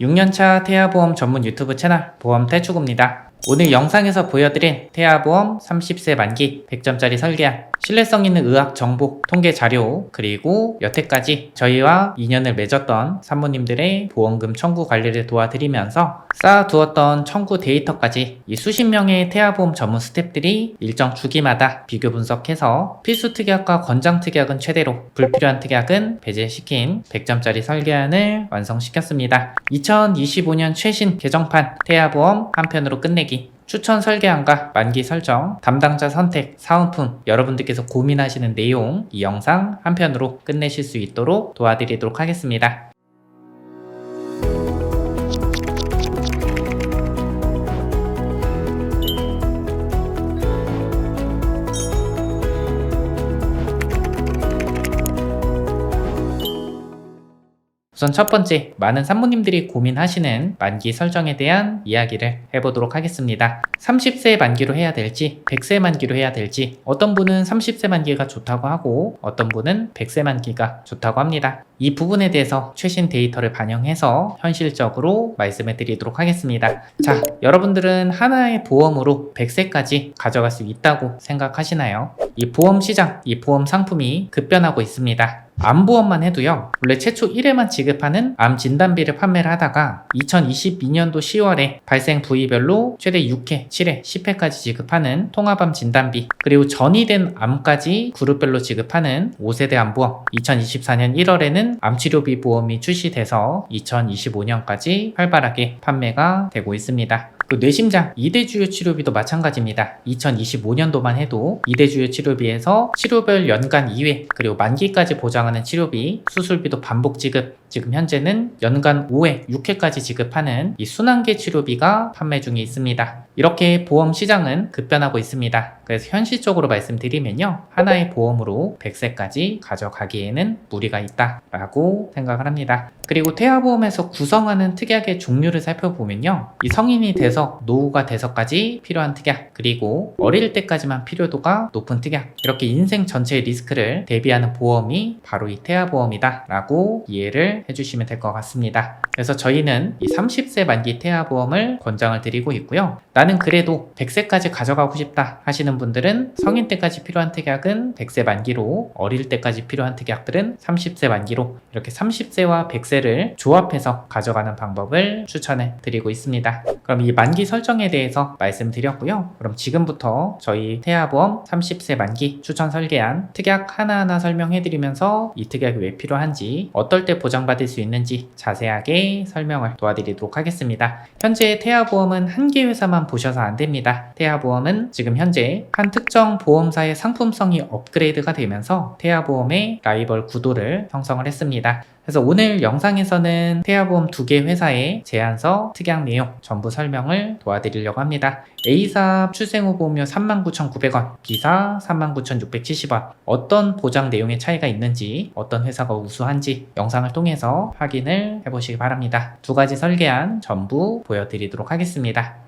6년차 태아보험 전문 유튜브 채널 보험 탈출구입니다. 오늘 영상에서 보여드린 태아보험 30세 만기 100점짜리 설계안, 신뢰성 있는 의학 정보, 통계 자료, 그리고 여태까지 저희와 인연을 맺었던 산모님들의 보험금 청구 관리를 도와드리면서 쌓아두었던 청구 데이터까지 이 수십 명의 태아보험 전문 스탭들이 일정 주기마다 비교 분석해서 필수 특약과 권장 특약은 최대로, 불필요한 특약은 배제시킨 100점짜리 설계안을 완성시켰습니다. 2025년 최신 개정판 태아보험 한편으로 끝내기 추천 설계안과 만기 설정, 담당자 선택, 사은품, 여러분들께서 고민하시는 내용 이 영상 한편으로 끝내실 수 있도록 도와드리도록 하겠습니다. 우선 첫 번째, 많은 산모님들이 고민하시는 만기 설정에 대한 이야기를 해보도록 하겠습니다. 30세 만기로 해야 될지, 100세 만기로 해야 될지, 어떤 분은 30세 만기가 좋다고 하고, 어떤 분은 100세 만기가 좋다고 합니다. 이 부분에 대해서 최신 데이터를 반영해서 현실적으로 말씀해 드리도록 하겠습니다. 자, 여러분들은 하나의 보험으로 100세까지 가져갈 수 있다고 생각하시나요? 이 보험 시장, 이 보험 상품이 급변하고 있습니다. 암보험만 해도요, 원래 최초 1회만 지급하는 암 진단비를 판매를 하다가 2022년도 10월에 발생 부위별로 최대 6회, 7회, 10회까지 지급하는 통합암 진단비, 그리고 전이된 암까지 그룹별로 지급하는 5세대 암보험, 2024년 1월에는 암치료비 보험이 출시돼서 2025년까지 활발하게 판매가 되고 있습니다. 그 뇌심장 2대 주요 치료비도 마찬가지입니다. 2025년도만 해도 2대 주요 치료비에서 치료별 연간 2회 그리고 만기까지 보장하는 치료비, 수술비도 반복 지급, 지금 현재는 연간 5회, 6회까지 지급하는 이 순환계 치료비가 판매 중에 있습니다. 이렇게 보험 시장은 급변하고 있습니다. 그래서 현실적으로 말씀드리면요. 하나의 보험으로 100세까지 가져가기에는 무리가 있다라고 생각을 합니다. 그리고 태아보험에서 구성하는 특약의 종류를 살펴보면요. 이 성인이 돼서 노후가 돼서까지 필요한 특약, 그리고 어릴 때까지만 필요도가 높은 특약, 이렇게 인생 전체의 리스크를 대비하는 보험이 바로 이 태아보험이다라고 이해를 해주시면 될 것 같습니다. 그래서 저희는 이 30세 만기 태아보험을 권장을 드리고 있고요. 나는 그래도 100세까지 가져가고 싶다 하시는 분들은 성인 때까지 필요한 특약은 100세 만기로, 어릴 때까지 필요한 특약들은 30세 만기로 이렇게 30세와 100세를 조합해서 가져가는 방법을 추천해 드리고 있습니다. 그럼 이 만기 설정에 대해서 말씀드렸고요. 그럼 지금부터 저희 태아보험 30세 만기 추천 설계안 특약 하나하나 설명해 드리면서 이 특약이 왜 필요한지, 어떨 때 보장받을 수 있는지 자세하게 설명을 도와드리도록 하겠습니다. 현재 태아보험은 한 개 회사만 보 셔서 안 됩니다. 태아보험은 지금 현재 한 특정 보험사의 상품성이 업그레이드가 되면서 태아보험의 라이벌 구도를 형성을 했습니다. 그래서 오늘 영상에서는 태아보험 두 개 회사의 제안서, 특약 내용 전부 설명을 도와드리려고 합니다. A사 출생후 보험료 39,900원, B사 39,670원. 어떤 보장 내용의 차이가 있는지, 어떤 회사가 우수한지 영상을 통해서 확인을 해보시기 바랍니다. 두 가지 설계안 전부 보여드리도록 하겠습니다.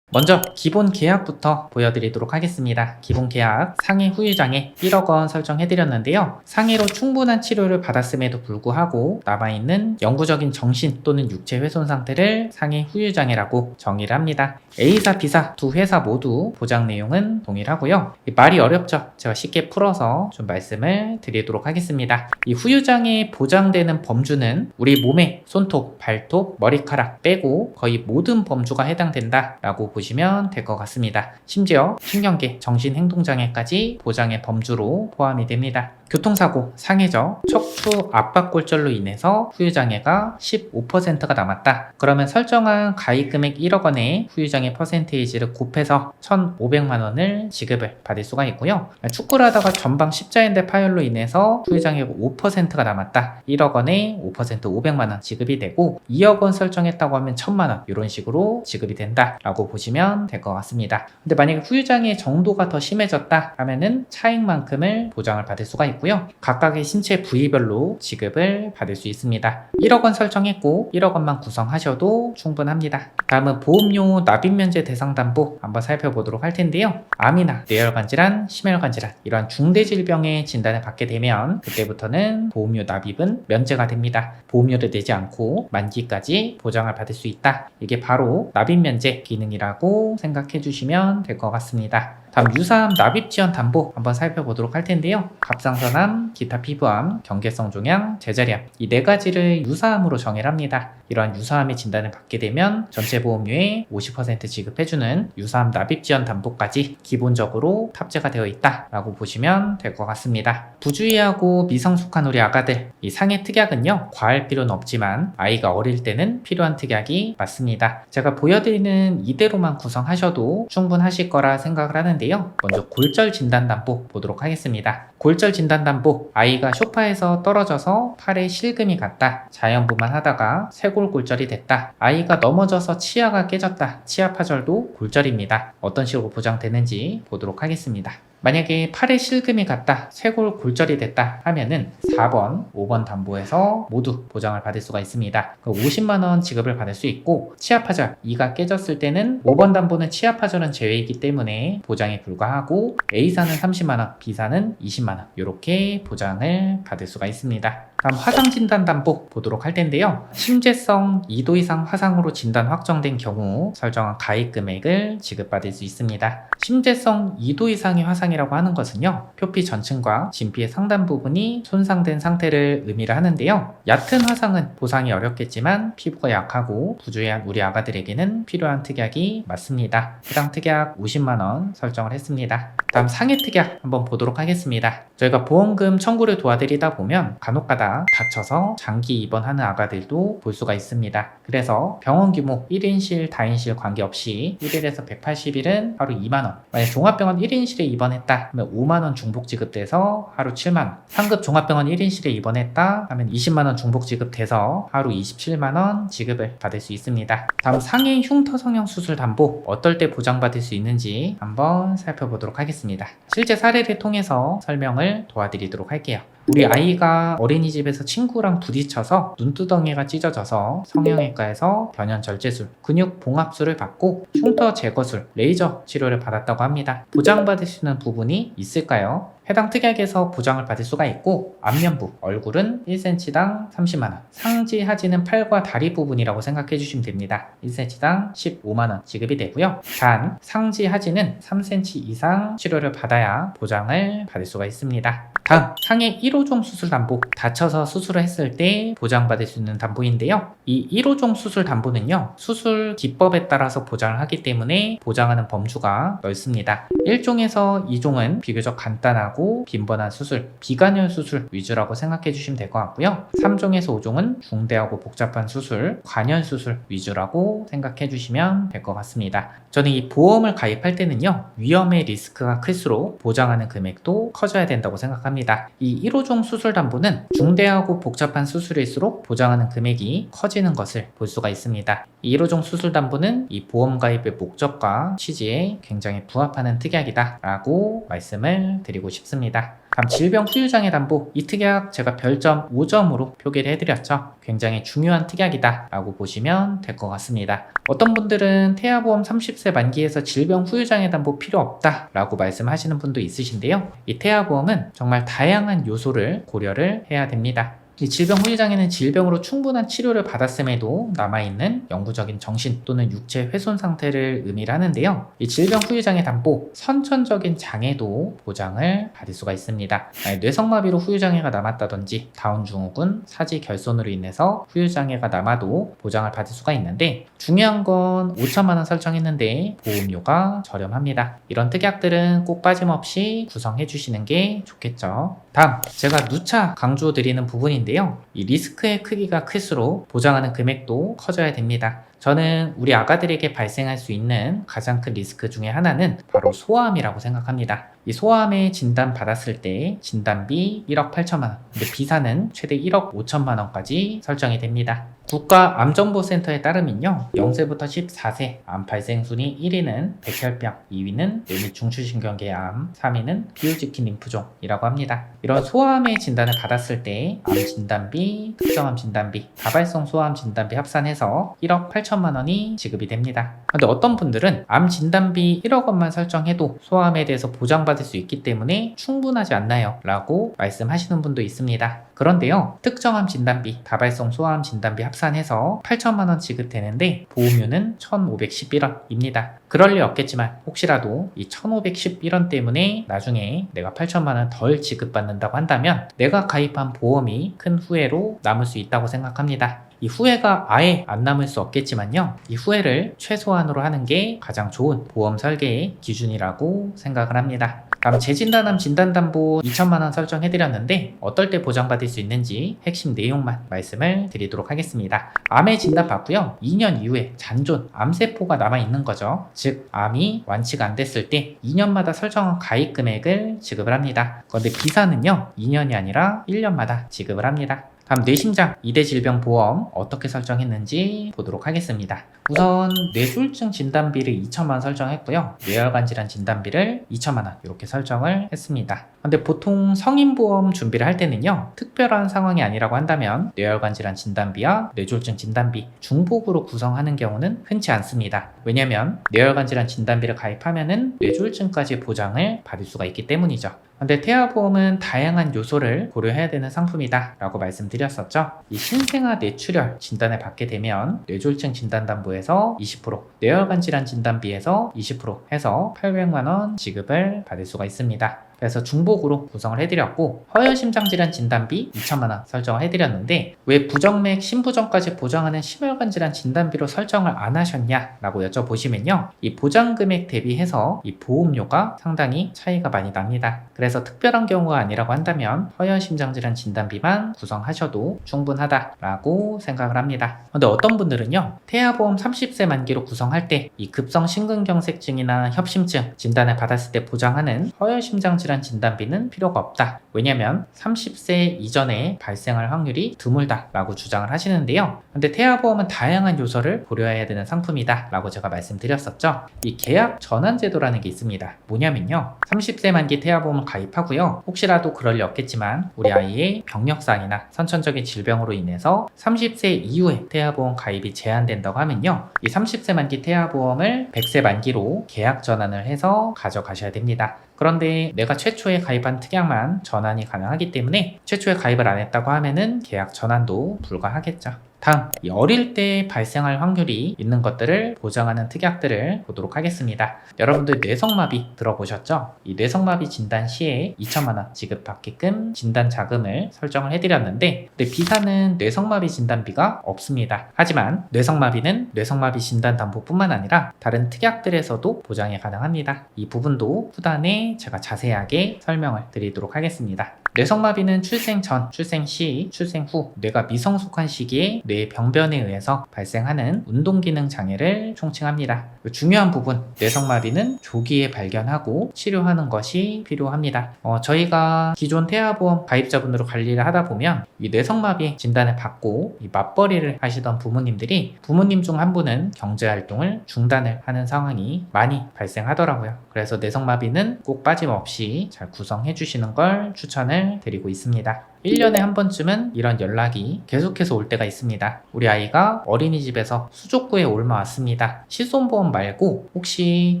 먼저 기본 계약부터 보여드리도록 하겠습니다. 기본 계약 상해 후유장애 1억 원 설정해드렸는데요. 상해로 충분한 치료를 받았음에도 불구하고 남아있는 영구적인 정신 또는 육체 훼손 상태를 상해 후유장애라고 정의를 합니다. A사, B사 두 회사 모두 보장 내용은 동일하고요. 이 말이 어렵죠? 제가 쉽게 풀어서 좀 말씀을 드리도록 하겠습니다. 이 후유장애 보장되는 범주는 우리 몸의 손톱, 발톱, 머리카락 빼고 거의 모든 범주가 해당된다라고 보 시면 될 것 같습니다. 심지어 신경계, 정신행동장애까지 보장의 범주로 포함이 됩니다. 교통사고, 상해적, 척추 압박골절로 인해서 후유장애가 15%가 남았다. 그러면 설정한 가입 금액 1억 원의 후유장애 퍼센테이지를 곱해서 1,500만 원을 지급을 받을 수가 있고요. 축구를 하다가 전방 십자인대 파열로 인해서 후유장애가 5%가 남았다. 1억 원에 5% 500만 원 지급이 되고 2억 원 설정했다고 하면 1,000만 원 이런 식으로 지급이 된다라고 보시면 보시면 될 것 같습니다. 근데 만약에 후유장애 정도가 더 심해졌다 하면은 차액만큼을 보장을 받을 수가 있고요. 각각의 신체 부위별로 지급을 받을 수 있습니다. 1억 원 설정했고 1억 원만 구성하셔도 충분합니다. 다음은 보험료 납입 면제 대상 담보 한번 살펴보도록 할 텐데요. 암이나 뇌혈관 질환, 심혈관 질환 이러한 중대 질병의 진단을 받게 되면 그때부터는 보험료 납입은 면제가 됩니다. 보험료를 내지 않고 만기까지 보장을 받을 수 있다. 이게 바로 납입 면제 기능이라고 생각해 주시면 될 것 같습니다. 다음 유사암 납입 지원 담보 한번 살펴보도록 할 텐데요. 갑상선암, 기타 피부암, 경계성 종양, 제자리암 이 네 가지를 유사암으로 정의를 합니다. 이러한 유사암의 진단을 받게 되면 전체 보험료의 50% 지급해주는 유사암 납입 지원 담보까지 기본적으로 탑재가 되어 있다라고 보시면 될 것 같습니다. 부주의하고 미성숙한 우리 아가들 이 상해 특약은요 과할 필요는 없지만 아이가 어릴 때는 필요한 특약이 맞습니다. 제가 보여드리는 이대로만 구성하셔도 충분하실 거라 생각을 하는데 요. 먼저 골절 진단 담보 보도록 하겠습니다. 골절 진단 담보 아이가 소파에서 떨어져서 팔에 실금이 갔다. 자연부만 하다가 쇄골 골절이 됐다. 아이가 넘어져서 치아가 깨졌다. 치아 파절도 골절입니다. 어떤 식으로 보장되는지 보도록 하겠습니다 만약에 팔에 실금이 갔다, 쇄골 골절이 됐다 하면은 4번, 5번 담보에서 모두 보장을 받을 수가 있습니다. 50만원 지급을 받을 수 있고, 치아 파절, 이가 깨졌을 때는 5번 담보는 치아 파절은 제외이기 때문에 보장에 불과하고, A사는 30만원, B사는 20만원, 이렇게 보장을 받을 수가 있습니다. 다음 화상 진단 담보 보도록 할 텐데요. 심재성 2도 이상 화상으로 진단 확정된 경우 설정한 가입 금액을 지급받을 수 있습니다. 심재성 2도 이상의 화상이라고 하는 것은요. 표피 전층과 진피의 상단 부분이 손상된 상태를 의미를 하는데요. 얕은 화상은 보상이 어렵겠지만 피부가 약하고 부주의한 우리 아가들에게는 필요한 특약이 맞습니다. 해당 특약 50만원 설정을 했습니다. 다음 상해 특약 한번 보도록 하겠습니다. 저희가 보험금 청구를 도와드리다 보면 간혹 가다 다쳐서 장기 입원하는 아가들도 볼 수가 있습니다. 그래서 병원 규모 1인실, 다인실 관계없이 1일에서 180일은 하루 2만원 만약 종합병원 1인실에 입원했다 하면 5만원 중복 지급돼서 하루 7만원 상급 종합병원 1인실에 입원했다 하면 20만원 중복 지급돼서 하루 27만원 지급을 받을 수 있습니다. 다음 상해 흉터 성형 수술 담보 어떨 때 보장받을 수 있는지 한번 살펴보도록 하겠습니다. 실제 사례를 통해서 설명을 도와드리도록 할게요. 우리 아이가 어린이집에서 친구랑 부딪혀서 눈두덩이가 찢어져서 성형외과에서 변연 절제술, 근육 봉합술을 받고 흉터 제거술, 레이저 치료를 받았다고 합니다. 보장받을 수 있는 부분이 있을까요? 해당 특약에서 보장을 받을 수가 있고 안면부, 얼굴은 1cm당 30만원 상지 하지는 팔과 다리 부분이라고 생각해 주시면 됩니다 1cm당 15만원 지급이 되고요 단 상지 하지는 3cm 이상 치료를 받아야 보장을 받을 수가 있습니다 다음 상해 1호종 수술 담보 다쳐서 수술을 했을 때 보장받을 수 있는 담보인데요 이 1호종 수술 담보는요 수술 기법에 따라서 보장을 하기 때문에 보장하는 범주가 넓습니다 1종에서 2종은 비교적 간단하고 빈번한 수술, 비관혈 수술 위주라고 생각해 주시면 될 것 같고요. 3종에서 5종은 중대하고 복잡한 수술, 관열 수술 위주라고 생각해 주시면 될 것 같습니다. 저는 이 보험을 가입할 때는요, 위험의 리스크가 클수록 보장하는 금액도 커져야 된다고 생각합니다. 이 1호종 수술 담보는 중대하고 복잡한 수술일수록 보장하는 금액이 커지는 것을 볼 수가 있습니다. 이 1호종 수술 담보는 이 보험 가입의 목적과 취지에 굉장히 부합하는 특약이다 라고 말씀을 드리고 싶습니다. 다음 질병 후유장애 담보 이 특약 제가 별점 5점으로 표기를 해드렸죠. 굉장히 중요한 특약이다 라고 보시면 될 것 같습니다. 어떤 분들은 태아보험 30세 만기에서 질병 후유장애 담보 필요 없다 라고 말씀하시는 분도 있으신데요. 이 태아보험은 정말 다양한 요소를 고려를 해야 됩니다. 이 질병 후유장애는 질병으로 충분한 치료를 받았음에도 남아있는 영구적인 정신 또는 육체 훼손 상태를 의미를 하는데요. 이 질병 후유장애 담보, 선천적인 장애도 보장을 받을 수가 있습니다. 뇌성마비로 후유장애가 남았다든지 다운 증후군, 사지 결손으로 인해서 후유장애가 남아도 보장을 받을 수가 있는데 중요한 건 5천만 원 설정했는데 보험료가 저렴합니다. 이런 특약들은 꼭 빠짐없이 구성해 주시는 게 좋겠죠. 다음 제가 누차 강조드리는 부분인데 요. 이 리스크의 크기가 클수록 보장하는 금액도 커져야 됩니다. 저는 우리 아가들에게 발생할 수 있는 가장 큰 리스크 중에 하나는 바로 소아암이라고 생각합니다. 이 소아암의 진단 받았을 때 진단비 1억 8천만 원, 근데 비사는 최대 1억 5천만 원까지 설정이 됩니다. 국가암정보센터에 따르면요, 0세부터 14세 암 발생 순위 1위는 백혈병, 2위는 뇌밑 중추신경계 암, 3위는 비올지킨 림프종이라고 합니다. 이런 소아암의 진단을 받았을 때 암 진단비, 특정암 진단비, 다발성 소아암 진단비 합산해서 1억 8천 만 원이 지급이 됩니다. 근데 어떤 분들은 암 진단비 1억 원만 설정해도 소아암에 대해서 보장받을 수 있기 때문에 충분하지 않나요? 라고 말씀하시는 분도 있습니다. 그런데요, 특정암 진단비, 다발성 소아암 진단비 합산해서 8천만 원 지급되는데 보험료는 1,511원입니다. 그럴 리 없겠지만 혹시라도 이 1,511원 때문에 나중에 내가 8천만 원 덜 지급받는다고 한다면 내가 가입한 보험이 큰 후회로 남을 수 있다고 생각합니다. 이 후회가 아예 안 남을 수 없겠지만요. 이 후회를 최소한으로 하는 게 가장 좋은 보험 설계의 기준이라고 생각을 합니다. 다음 재진단암 진단담보 2천만 원 설정해드렸는데 어떨 때 보장받을 수 있는지 핵심 내용만 말씀을 드리도록 하겠습니다. 암의 진단 받고요. 2년 이후에 잔존 암세포가 남아 있는 거죠. 즉 암이 완치가 안 됐을 때 2년마다 설정한 가입 금액을 지급을 합니다. 그런데 비사는요 2년이 아니라 1년마다 지급을 합니다. 다음 뇌심장 2대 질병 보험 어떻게 설정했는지 보도록 하겠습니다. 우선 뇌졸중 진단비를 2천만 원 설정했고요. 뇌혈관 질환 진단비를 2천만 원 이렇게 설정을 했습니다. 근데 보통 성인 보험 준비를 할 때는요. 특별한 상황이 아니라고 한다면 뇌혈관 질환 진단비와 뇌졸중 진단비 중복으로 구성하는 경우는 흔치 않습니다. 왜냐면 뇌혈관 질환 진단비를 가입하면은 뇌졸중까지 보장을 받을 수가 있기 때문이죠. 근데 태아보험은 다양한 요소를 고려해야 되는 상품이다 라고 말씀드렸었죠. 이 신생아 뇌출혈 진단을 받게 되면 뇌졸중 진단담보에서 20%, 뇌혈관 질환 진단비에서 20% 해서 800만원 지급을 받을 수가 있습니다. 그래서 중복으로 구성을 해드렸고 허혈심장질환 진단비 2천만원 설정을 해드렸는데 왜 부정맥 신부정까지 보장하는 심혈관 질환 진단비로 설정을 안 하셨냐 라고 여쭤보시면요. 이 보장 금액 대비해서 이 보험료가 상당히 차이가 많이 납니다. 그래서 특별한 경우가 아니라고 한다면 허혈심장질환 진단비만 구성하셔도 충분하다 라고 생각을 합니다. 근데 어떤 분들은요. 태아보험 30세 만기로 구성할 때 이 급성 심근경색증이나 협심증 진단을 받았을 때 보장하는 허혈심장질환 질환 진단비는 필요가 없다. 왜냐면 30세 이전에 발생할 확률이 드물다라고 주장을 하시는데요. 근데 태아보험은 다양한 요소를 고려해야 되는 상품이다라고 제가 말씀드렸었죠. 이 계약 전환 제도라는 게 있습니다. 뭐냐면요. 30세 만기 태아보험을 가입하고요. 혹시라도 그럴 리 없겠지만 우리 아이의 병력상이나 선천적인 질병으로 인해서 30세 이후에 태아보험 가입이 제한된다고 하면요. 이 30세 만기 태아보험을 100세 만기로 계약 전환을 해서 가져가셔야 됩니다. 그런데 내가 최초에 가입한 특약만 전환이 가능하기 때문에 최초에 가입을 안 했다고 하면은 계약 전환도 불가하겠죠. 다음, 이 어릴 때 발생할 확률이 있는 것들을 보장하는 특약들을 보도록 하겠습니다. 여러분들 뇌성마비 들어보셨죠? 이 뇌성마비 진단 시에 2천만 원 지급받게끔 진단 자금을 설정을 해드렸는데, 근데 비사는 뇌성마비 진단비가 없습니다. 하지만 뇌성마비는 뇌성마비 진단 담보뿐만 아니라 다른 특약들에서도 보장이 가능합니다. 이 부분도 후단에 제가 자세하게 설명을 드리도록 하겠습니다. 뇌성마비는 출생 전, 출생 시, 출생 후 뇌가 미성숙한 시기에 뇌 병변에 의해서 발생하는 운동기능 장애를 총칭합니다. 중요한 부분, 뇌성마비는 조기에 발견하고 치료하는 것이 필요합니다. 어, 저희가 기존 태아보험 가입자분으로 관리를 하다 보면 이 뇌성마비 진단을 받고 이 맞벌이를 하시던 부모님들이 부모님 중 한 분은 경제활동을 중단을 하는 상황이 많이 발생하더라고요. 그래서 뇌성마비는 꼭 빠짐없이 잘 구성해 주시는 걸 추천을 드리고 있습니다. 1년에 한 번쯤은 이런 연락이 계속해서 올 때가 있습니다. 우리 아이가 어린이집에서 수족구에 옮아 왔습니다. 실손보험 말고 혹시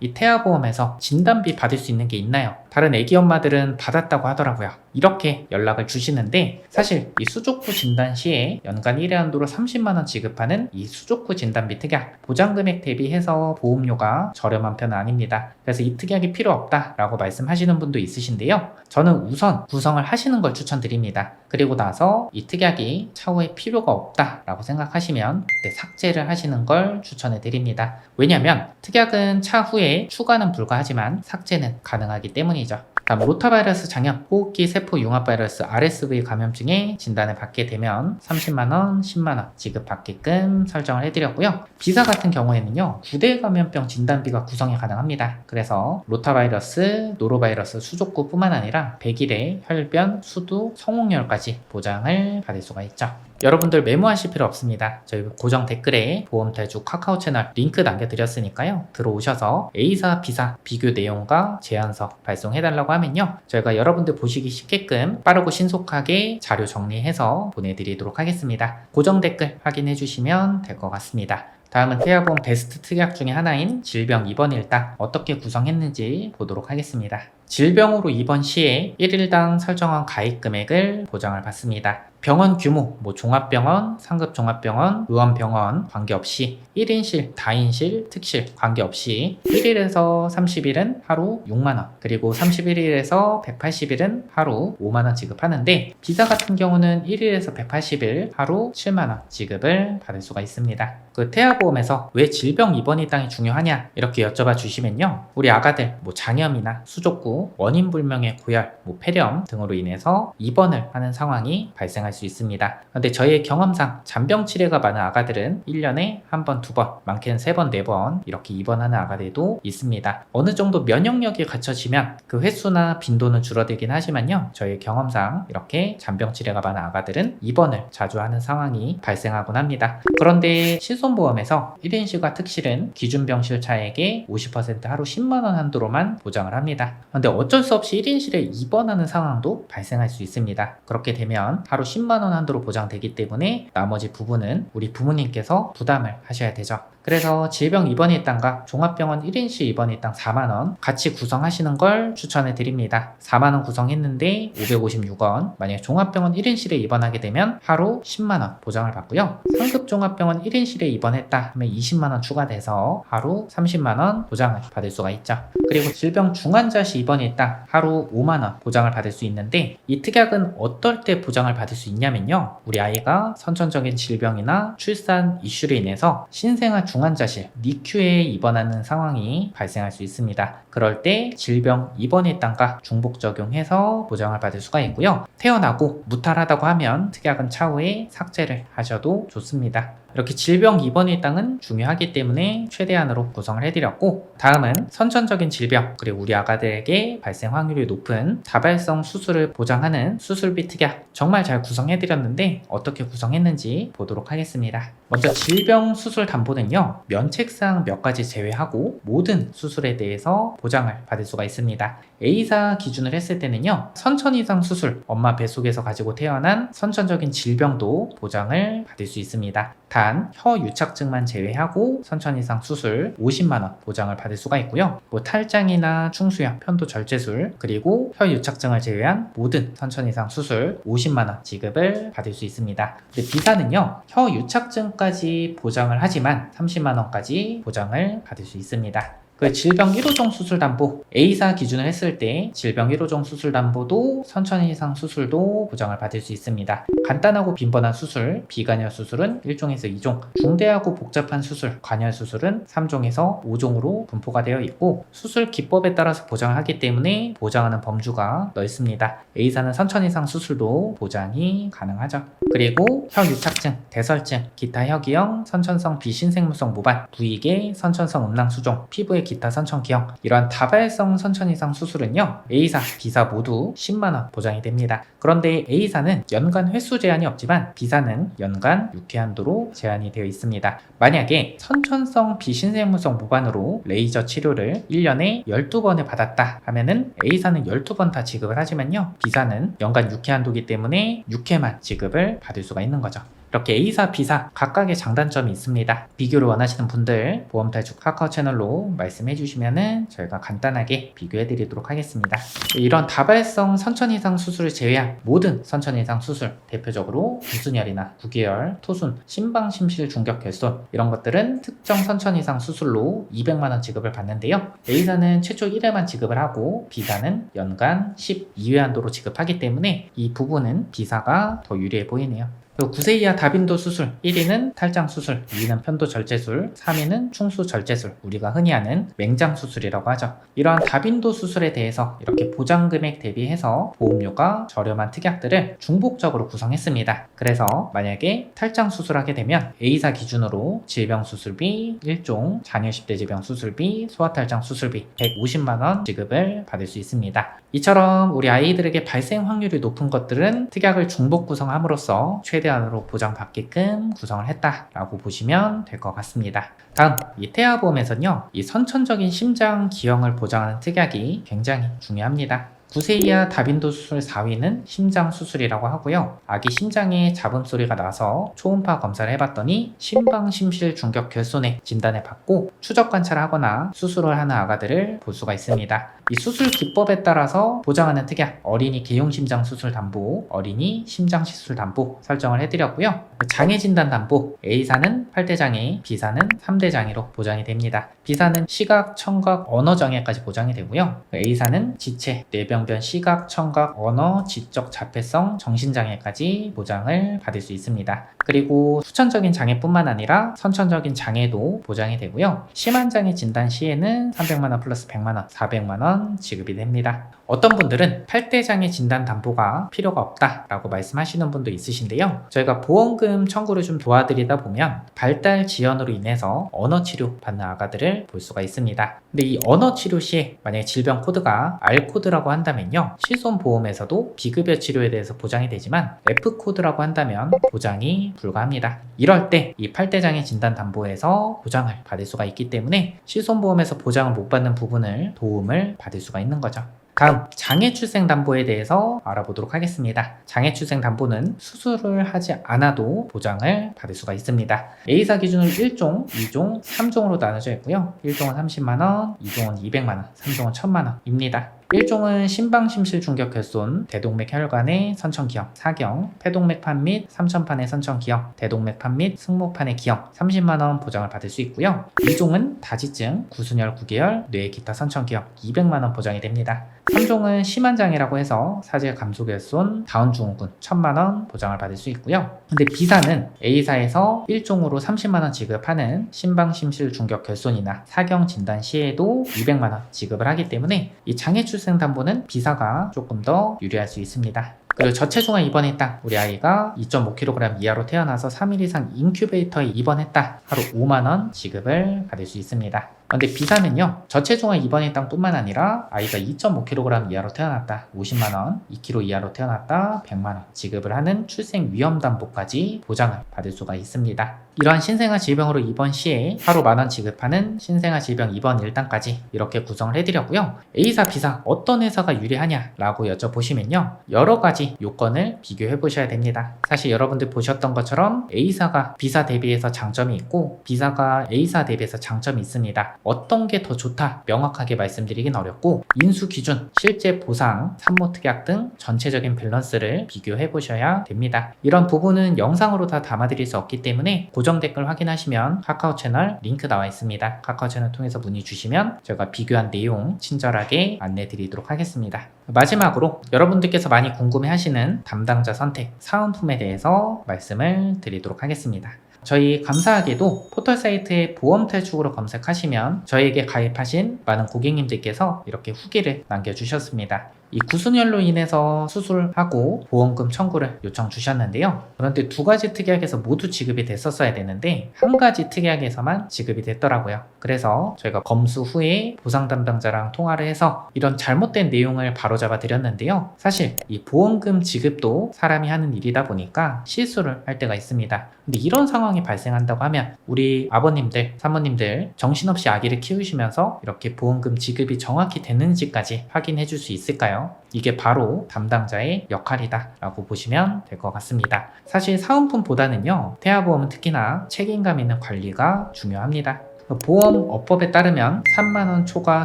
이 태아보험에서 진단비 받을 수 있는 게 있나요? 다른 애기 엄마들은 받았다고 하더라고요. 이렇게 연락을 주시는데 사실 이 수족구 진단 시에 연간 1회 한도로 30만원 지급하는 이 수족구 진단비 특약 보장금액 대비해서 보험료가 저렴한 편은 아닙니다. 그래서 이 특약이 필요 없다라고 말씀하시는 분도 있으신데요. 저는 우선 구성을 하시는 걸 추천드립니다. 그리고 나서 이 특약이 차후에 필요가 없다라고 생각하시면 그때 삭제를 하시는 걸 추천해 드립니다. 왜냐하면 특약은 차후에 추가는 불가하지만 삭제는 가능하기 때문이죠. 다음 로타바이러스 장염, 호흡기 세포 융합 바이러스 RSV 감염증의 진단을 받게 되면 30만 원, 10만 원 지급 받게끔 설정을 해드렸고요. 비사 같은 경우에는요, 구대 감염병 진단비가 구성이 가능합니다. 그래서 로타바이러스, 노로바이러스 수족구뿐만 아니라 100일의 혈변, 수두, 성홍열까지 보장을 받을 수가 있죠. 여러분들 메모하실 필요 없습니다. 저희 고정 댓글에 보험탈주 카카오 채널 링크 남겨드렸으니까요. 들어오셔서 A사, B사 비교 내용과 제안서 발송해달라고 하면요. 저희가 여러분들 보시기 쉽게끔 빠르고 신속하게 자료 정리해서 보내드리도록 하겠습니다. 고정 댓글 확인해주시면 될 것 같습니다. 다음은 태아보험 베스트 특약 중에 하나인 질병 입원 일당 어떻게 구성했는지 보도록 하겠습니다. 질병으로 입원 시에 1일당 설정한 가입 금액을 보장을 받습니다. 병원 규모, 뭐 종합병원, 상급 종합병원, 의원병원 관계없이 1인실, 다인실, 특실 관계없이 1일에서 30일은 하루 6만원, 그리고 31일에서 180일은 하루 5만원 지급하는데 비자 같은 경우는 1일에서 180일 하루 7만원 지급을 받을 수가 있습니다. 그 태아보험에서 왜 질병 입원 일당이 중요하냐 이렇게 여쭤봐 주시면요. 우리 아가들 뭐 장염이나 수족구, 원인 불명의 고열, 뭐 폐렴 등으로 인해서 입원을 하는 상황이 발생할 수 있습니다. 근데 저희의 경험상 잔병 치레가 많은 아가들은 1년에 한 번, 두 번, 많게는 세 번, 네 번 이렇게 입원하는 아가들도 있습니다. 어느 정도 면역력이 갖춰지면 그 횟수나 빈도는 줄어들긴 하지만요. 저희 경험상 이렇게 잔병 치레가 많은 아가들은 입원을 자주 하는 상황이 발생하곤 합니다. 그런데 실손보험에서 1인실과 특실은 기준병실 차액의 50% 하루 10만원 한도로만 보장을 합니다. 그런데 어쩔 수 없이 1인실에 입원하는 상황도 발생할 수 있습니다. 그렇게 되면 하루 10만원 한도로 보장되기 때문에 나머지 부분은 우리 부모님께서 부담을 하셔야 되죠. 그래서 질병 입원 일당과 종합병원 1인실 입원 일당 4만원 같이 구성하시는 걸 추천해 드립니다. 4만원 구성했는데 556원 만약에 종합병원 1인실에 입원하게 되면 하루 10만원 보장을 받고요. 상급 종합병원 1인실에 입원했다 하면 20만원 추가돼서 하루 30만원 보장을 받을 수가 있죠. 그리고 질병 중환자 시 입원 일당 하루 5만원 보장을 받을 수 있는데 이 특약은 어떨 때 보장을 받을 수 있냐면요. 우리 아이가 선천적인 질병이나 출산 이슈로 인해서 신생아 중 환자실 NICU에 입원하는 상황이 발생할 수 있습니다. 그럴 때 질병 입원 일당과 중복 적용해서 보장을 받을 수가 있고요. 태어나고 무탈하다고 하면 특약은 차후에 삭제를 하셔도 좋습니다. 이렇게 질병 입원 일당은 중요하기 때문에 최대한으로 구성을 해드렸고 다음은 선천적인 질병 그리고 우리 아가들에게 발생 확률이 높은 다발성 수술을 보장하는 수술비 특약 정말 잘 구성해드렸는데 어떻게 구성했는지 보도록 하겠습니다. 먼저 질병 수술 담보는요 면책사항 몇 가지 제외하고 모든 수술에 대해서 보장 을 받을 수가 있습니다. A사 기준을 했을 때는요 선천 이상 수술 엄마 뱃속에서 가지고 태어난 선천적인 질병도 보장을 받을 수 있습니다. 단 혀 유착증만 제외하고 선천 이상 수술 50만 원 보장을 받을 수가 있고요. 뭐 탈장이나 충수염, 편도 절제술 그리고 혀 유착증을 제외한 모든 선천 이상 수술 50만 원 지급을 받을 수 있습니다. 근데 비사는요 혀 유착증까지 보장을 하지만 30만 원까지 보장을 받을 수 있습니다. 그 질병 1호종 수술 담보 A사 기준을 했을 때 질병 1호종 수술 담보도 선천 이상 수술도 보장을 받을 수 있습니다. 간단하고 빈번한 수술, 비관여 수술은 1종에서 2종, 중대하고 복잡한 수술, 관여 수술은 3종에서 5종으로 분포가 되어 있고 수술 기법에 따라서 보장을 하기 때문에 보장하는 범주가 넓습니다. A사는 선천 이상 수술도 보장이 가능하죠. 그리고 혀 유착증, 대설증, 기타 혀기형, 선천성 비신생물성 모발, 부위계, 선천성 음낭 수종, 피부의 기타 선천 기형 이러한 다발성 선천 이상 수술은요 A사, B사 모두 10만원 보장이 됩니다. 그런데 A사는 연간 횟수 제한이 없지만 B사는 연간 6회 한도로 제한이 되어 있습니다. 만약에 선천성 비신생물성 모반으로 레이저 치료를 1년에 12번을 받았다 하면은 A사는 12번 다 지급을 하지만요 B사는 연간 6회 한도기 때문에 6회만 지급을 받을 수가 있는 거죠. 이렇게 A사, B사 각각의 장단점이 있습니다. 비교를 원하시는 분들 보험탈출 카카오 채널로 말씀해 주시면은 저희가 간단하게 비교해 드리도록 하겠습니다. 이런 다발성 선천 이상 수술을 제외한 모든 선천 이상 수술 대표적으로 구순열이나 구개열, 토순, 심방심실 중격 결손 이런 것들은 특정 선천 이상 수술로 200만 원 지급을 받는데요. A사는 최초 1회만 지급을 하고 B사는 연간 12회 한도로 지급하기 때문에 이 부분은 B사가 더 유리해 보이네요. 9세 이하 다빈도 수술 1위는 탈장 수술, 2위는 편도 절제술, 3위는 충수 절제술, 우리가 흔히 아는 맹장 수술이라고 하죠. 이러한 다빈도 수술에 대해서 이렇게 보장 금액 대비해서 보험료가 저렴한 특약들을 중복적으로 구성했습니다. 그래서 만약에 탈장 수술하게 되면 A사 기준으로 질병 수술비 1종, 잔여 10대 질병 수술비, 소아탈장 수술비 150만 원 지급을 받을 수 있습니다. 이처럼 우리 아이들에게 발생 확률이 높은 것들은 특약을 중복 구성함으로써 최대한으로 보장받게끔 구성을 했다라고 보시면 될 것 같습니다. 다음, 이 태아보험에서는요, 이 선천적인 심장 기형을 보장하는 특약이 굉장히 중요합니다. 9세 이하 다빈도 수술 4위는 심장 수술이라고 하고요. 아기 심장에 잡음 소리가 나서 초음파 검사를 해봤더니 심방심실 중격 결손에 진단을 받고 추적 관찰을 하거나 수술을 하는 아가들을 볼 수가 있습니다. 이 수술 기법에 따라서 보장하는 특약 어린이 개용 심장 수술 담보, 어린이 심장 시술 담보 설정을 해드렸고요. 장애 진단 담보 A사는 8대 장애, B사는 3대 장애로 보장이 됩니다. B사는 시각, 청각, 언어 장애까지 보장이 되고요. A사는 지체, 뇌병변, 시각, 청각, 언어, 지적 자폐성, 정신 장애까지 보장을 받을 수 있습니다. 그리고 후천적인 장애뿐만 아니라 선천적인 장애도 보장이 되고요. 심한 장애 진단 시에는 300만 원 플러스 100만 원, 400만 원 지급이 됩니다. 어떤 분들은 8대 장애 진단 담보가 필요가 없다라고 말씀하시는 분도 있으신데요. 저희가 보험금 청구를 좀 도와드리다 보면 발달 지연으로 인해서 언어 치료 받는 아가들을 볼 수가 있습니다. 근데 이 언어 치료 시에 만약에 질병 코드가 R 코드라고 한다면요. 실손 보험에서도 비급여 치료에 대해서 보장이 되지만 F 코드라고 한다면 보장이 불가합니다. 이럴 때 이 8대 장애 진단 담보에서 보장을 받을 수가 있기 때문에 실손 보험에서 보장을 못 받는 부분을 도움을 받을 수가 있는 거죠. 다음 장애출생담보에 대해서 알아보도록 하겠습니다. 장애출생담보는 수술을 하지 않아도 보장을 받을 수가 있습니다. A사 기준으로 1종, 2종, 3종으로 나눠져 있고요. 1종은 30만원, 2종은 200만원, 3종은 1000만원입니다. 1종은 심방심실 중격 결손, 대동맥 혈관의 선천기형, 사경, 폐동맥판 및 삼천판의 선천기형, 대동맥판 및 승모판의 기형 30만원 보장을 받을 수 있고요. 2종은 다지증, 구순혈 9개월, 뇌 기타 선천기형 200만원 보장이 됩니다. 3종은 심한 장애라고 해서 사질 감소결손, 다운증후군 1000만원 보장을 받을 수 있고요. 근데 B사는 A사에서 1종으로 30만원 지급하는 심방심실 중격 결손이나 사경 진단 시에도 200만원 지급을 하기 때문에 이 장애 출생 담보는 B사가 조금 더 유리할 수 있습니다. 그리고 저체중아 입원했다. 우리 아이가 2.5kg 이하로 태어나서 3일 이상 인큐베이터에 입원했다. 하루 5만원 지급을 받을 수 있습니다. 근데 B사는요, 저체중아 입원의 땅뿐만 아니라 아이가 2.5kg 이하로 태어났다, 50만원, 2kg 이하로 태어났다, 100만원 지급을 하는 출생 위험 담보까지 보장을 받을 수가 있습니다. 이러한 신생아 질병으로 입원 시에 하루 만원 지급하는 신생아 질병 입원 일당까지 이렇게 구성을 해드렸고요. A사, B사 어떤 회사가 유리하냐 라고 여쭤보시면요. 여러 가지 요건을 비교해 보셔야 됩니다. 사실 여러분들 보셨던 것처럼 A사가 B사 대비해서 장점이 있고 B사가 A사 대비해서 장점이 있습니다. 어떤 게 더 좋다 명확하게 말씀드리긴 어렵고 인수 기준, 실제 보상, 산모 특약 등 전체적인 밸런스를 비교해 보셔야 됩니다. 이런 부분은 영상으로 다 담아드릴 수 없기 때문에 고정 댓글 확인하시면 카카오 채널 링크 나와 있습니다. 카카오 채널 통해서 문의 주시면 제가 비교한 내용 친절하게 안내 드리도록 하겠습니다. 마지막으로 여러분들께서 많이 궁금해 하시는 담당자 선택, 사은품에 대해서 말씀을 드리도록 하겠습니다. 저희 감사하게도 포털 사이트에 보험 탈출으로 검색하시면 저희에게 가입하신 많은 고객님들께서 이렇게 후기를 남겨주셨습니다. 이 구순혈로 인해서 수술하고 보험금 청구를 요청 주셨는데요. 그런데 두 가지 특약에서 모두 지급이 됐었어야 되는데 한 가지 특약에서만 지급이 됐더라고요. 그래서 저희가 검수 후에 보상 담당자랑 통화를 해서 이런 잘못된 내용을 바로잡아 드렸는데요. 사실 이 보험금 지급도 사람이 하는 일이다 보니까 실수를 할 때가 있습니다. 근데 이런 상황이 발생한다고 하면 우리 아버님들, 사모님들 정신없이 아기를 키우시면서 이렇게 보험금 지급이 정확히 됐는지까지 확인해 줄 수 있을까요? 이게 바로 담당자의 역할이다 라고 보시면 될 것 같습니다. 사실 사은품보다는요, 태아보험은 특히나 책임감 있는 관리가 중요합니다. 보험 어법에 따르면 3만원 초과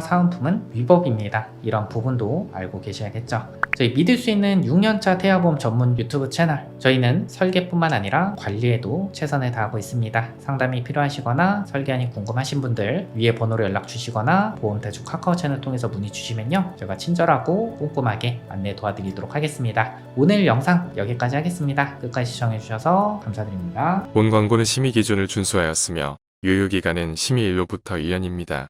사은품은 위법입니다. 이런 부분도 알고 계셔야겠죠. 저희 믿을 수 있는 6년차 태아보험 전문 유튜브 채널 저희는 설계뿐만 아니라 관리에도 최선을 다하고 있습니다. 상담이 필요하시거나 설계안이 궁금하신 분들 위에 번호로 연락 주시거나 보험대주 카카오 채널 통해서 문의 주시면요 제가 친절하고 꼼꼼하게 안내 도와드리도록 하겠습니다. 오늘 영상 여기까지 하겠습니다. 끝까지 시청해주셔서 감사드립니다. 본 광고는 심의 기준을 준수하였으며 유효기간은 심의 일로부터 1년입니다.